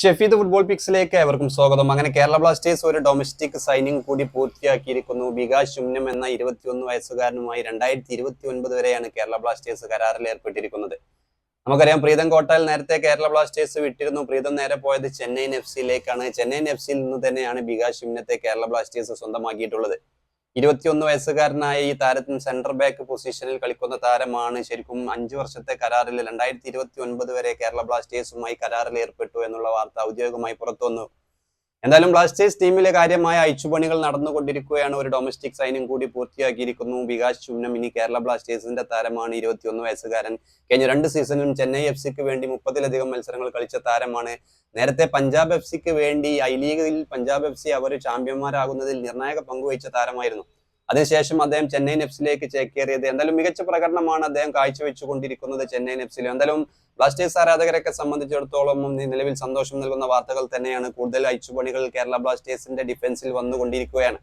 Shefeed football പിക്സിലേക്ക് ഏവർക്കും സ്വാഗതം. അങ്ങനെ കേരള ബ്ലാസ്റ്റേഴ്സ് ഒരു ഡൊമസ്റ്റിക് സൈനിങ് കൂടി പൂർത്തിയാക്കിയിരിക്കുന്നു. വികാസ് ശുമ്നം എന്ന ഇരുപത്തിയൊന്ന് വയസ്സുകാരനുമായി രണ്ടായിരത്തി ഇരുപത്തി ഒൻപത് വരെയാണ് കേരള ബ്ലാസ്റ്റേഴ്സ് കരാറിൽ ഏർപ്പെട്ടിരിക്കുന്നത്. നമുക്കറിയാം പ്രീതം കോട്ടയിൽ നേരത്തെ കേരള ബ്ലാസ്റ്റേഴ്സ് വിട്ടിരുന്നു. പ്രീതം നേരെ പോയത് ചെന്നൈയിൻ എഫ് സിയിലേക്കാണ് ചെന്നൈയിൻ എഫ് സിയിൽ നിന്ന് തന്നെയാണ് വികാസ് ശുമ്നത്തെ കേരള ബ്ലാസ്റ്റേഴ്സ് സ്വന്തമാക്കിയിട്ടുള്ളത്. ഇരുപത്തിയൊന്ന് വയസ്സുകാരനായ ഈ താരത്തിന് സെന്റർ ബാക്ക് പൊസിഷനിൽ കളിക്കുന്ന താരമാണ് ശരിക്കും അഞ്ചു വർഷത്തെ കരാറിൽ രണ്ടായിരത്തി ഇരുപത്തി ഒൻപത് വരെ കേരള ബ്ലാസ്റ്റേഴ്സുമായി കരാറിൽ ഏർപ്പെട്ടു എന്നുള്ള വാർത്ത ഔദ്യോഗികമായി പുറത്തു വന്നു എന്തായാലും ബ്ലാസ്റ്റേഴ്സ് ടീമിലെ കാര്യമായ അയച്ചുപണികൾ നടന്നുകൊണ്ടിരിക്കുകയാണ്. ഒരു ഡൊമസ്റ്റിക് സൈനിങ് കൂടി പൂർത്തിയാക്കിയിരിക്കുന്നു. വികാസ് ചുമ്നം ഇനി കേരള ബ്ലാസ്റ്റേഴ്സിന്റെ താരമാണ്. ഇരുപത്തിയൊന്ന് വയസ്സുകാരൻ. കഴിഞ്ഞ രണ്ട് സീസണിലും ചെന്നൈ എഫ് സിക്ക് വേണ്ടി മുപ്പതിലധികം മത്സരങ്ങൾ കളിച്ച താരമാണ്. നേരത്തെ പഞ്ചാബ് എഫ് സിക്ക് വേണ്ടി ഐ ലീഗിൽ പഞ്ചാബ് എഫ് സി അവർ ചാമ്പ്യന്മാരാകുന്നതിൽ നിർണായക പങ്കുവഹിച്ച താരമായിരുന്നു. അതിനുശേഷം അദ്ദേഹം ചെന്നൈ സിയിലേക്ക് ചേക്കേറിയത് എന്തായാലും മികച്ച പ്രകടനമാണ് അദ്ദേഹം കാഴ്ചവെച്ചുകൊണ്ടിരിക്കുന്നത് ചെന്നൈയിൻ നെഫ്സിൽ എന്തായാലും ബ്ലാസ്റ്റേഴ്സ് ആരാധകരൊക്കെ സംബന്ധിച്ചിടത്തോളം നിലവിൽ സന്തോഷം നൽകുന്ന വാർത്തകൾ തന്നെയാണ്. കൂടുതൽ അയച്ചുപണികൾ കേരള ബ്ലാസ്റ്റേഴ്സിന്റെ ഡിഫൻസിൽ വന്നുകൊണ്ടിരിക്കുകയാണ്.